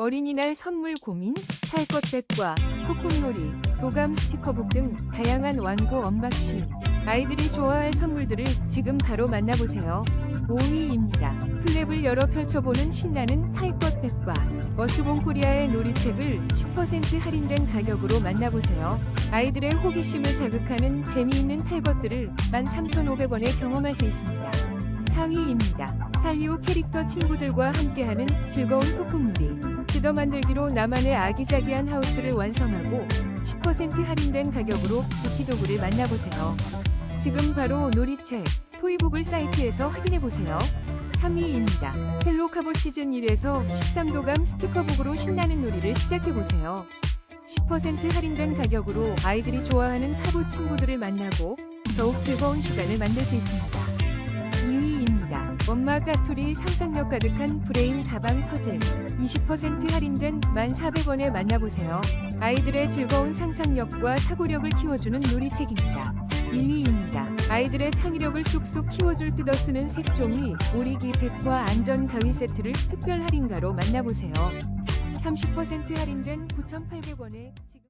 어린이날 선물 고민, 살 것백과 소꿉놀이, 도감 스티커북 등 다양한 완고 언박싱. 아이들이 좋아할 선물들을 지금 바로 만나보세요. 5위입니다. 플랩을 열어 펼쳐보는 신나는 탈것 백과 머스본 코리아의 놀이책을 10% 할인된 가격으로 만나보세요. 아이들의 호기심을 자극하는 재미있는 탈것들을 13,500원에 경험할 수 있습니다. 4위입니다. 살리오 캐릭터 친구들과 함께하는 즐거운 소꿉놀이. 뜯어 만들기로 나만의 아기자기한 하우스를 완성하고 10% 할인된 가격으로 부티도구를 만나보세요. 지금 바로 놀이책, 토이북을 사이트에서 확인해보세요. 3위입니다. 헬로 카보 시즌 1에서 13도감 스티커북으로 신나는 놀이를 시작해보세요. 10% 할인된 가격으로 아이들이 좋아하는 카보 친구들을 만나고 더욱 즐거운 시간을 만들 수 있습니다. 2위입니다. 엄마 까투리 상상력 가득한 브레인 가방 퍼즐 20% 할인된 1,400원에 만나보세요. 아이들의 즐거운 상상력과 사고력을 키워주는 놀이책입니다. 1위입니다. 아이들의 창의력을 쑥쑥 키워줄 뜯어쓰는 색종이 오리기 백과 안전 가위 세트를 특별 할인가로 만나보세요. 30% 할인된 9,800원에 지금